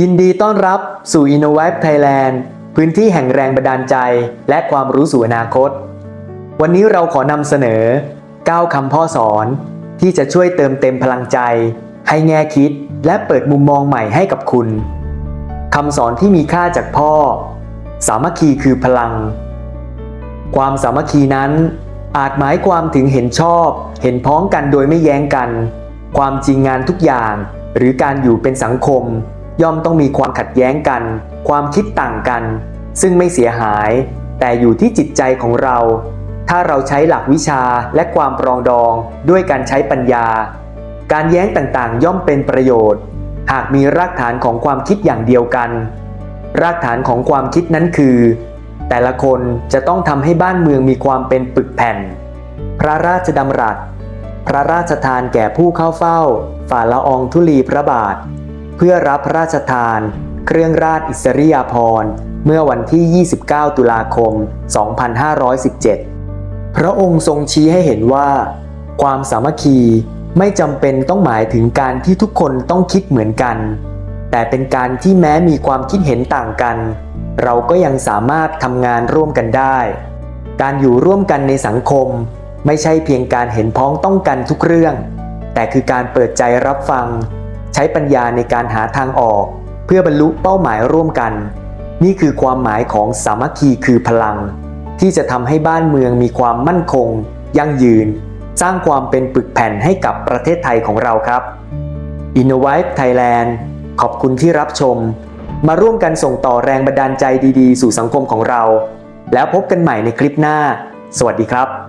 ยินดีต้อนรับสู่ Innovate Thailand พื้นที่แห่งแรงบันดาลใจและความรู้สู่อนาคต วันนี้เราขอนำเสนอ 9 คำพ่อสอน ที่จะช่วยเติมเต็มพลังใจ ให้แง่คิดและเปิดมุมมองใหม่ให้กับคุณ คำสอนที่มีค่าจากพ่อ สามัคคีคือพลัง ความสามัคคีนั้น อาจหมายความถึงเห็นชอบ เห็นพ้องกันโดยไม่แย้งกัน ความจริงงานทุกอย่าง หรือการอยู่เป็นสังคม ย่อมต้องมีความขัดแย้งกัน ความคิดต่างกัน ซึ่งไม่เสียหาย แต่อยู่ที่จิตใจของเรา ถ้าเราใช้หลักวิชาและความปรองดองด้วยการใช้ปัญญา การแย้งต่างๆ ย่อมเป็นประโยชน์ หากมีรากฐานของความคิดอย่างเดียวกัน รากฐานของความคิดนั้นคือ แต่ละคนจะต้องทำให้บ้านเมืองมีความเป็นปึกแผ่น พระราชดำรัส พระราชทานแก่ผู้เข้าเฝ้า ฝ่าละอองธุลีพระบาท เพื่อรับพระราชทาน เครื่องราชอิสริยาภรณ์ เมื่อวันที่ 29 ตุลาคม 2517 พระองค์ทรงชี้ให้เห็นว่า ความสามัคคีไม่จำเป็นต้องหมายถึงการที่ทุกคนต้องคิดเหมือนกัน แต่เป็นการที่แม้มีความคิดเห็นต่างกัน เราก็ยังสามารถทำงานร่วมกันได้ การอยู่ร่วมกันในสังคม ไม่ใช่เพียงการเห็นพ้องต้องกันทุกเรื่อง แต่คือการเปิดใจรับฟัง ใช้ปัญญาในการหาทางออก เพื่อบรรลุเป้าหมายร่วมกัน นี่คือความหมายของสามัคคีคือพลัง ที่จะทำให้บ้านเมืองมีความมั่นคง ยั่งยืน สร้างความเป็นปึกแผ่นให้กับประเทศไทยของเราครับ Innovate Thailand ขอบคุณที่รับชม มาร่วมกันส่งต่อแรงบันดาลใจดีๆ สู่สังคมของเรา แล้วพบกันใหม่ในคลิปหน้า สวัสดีครับ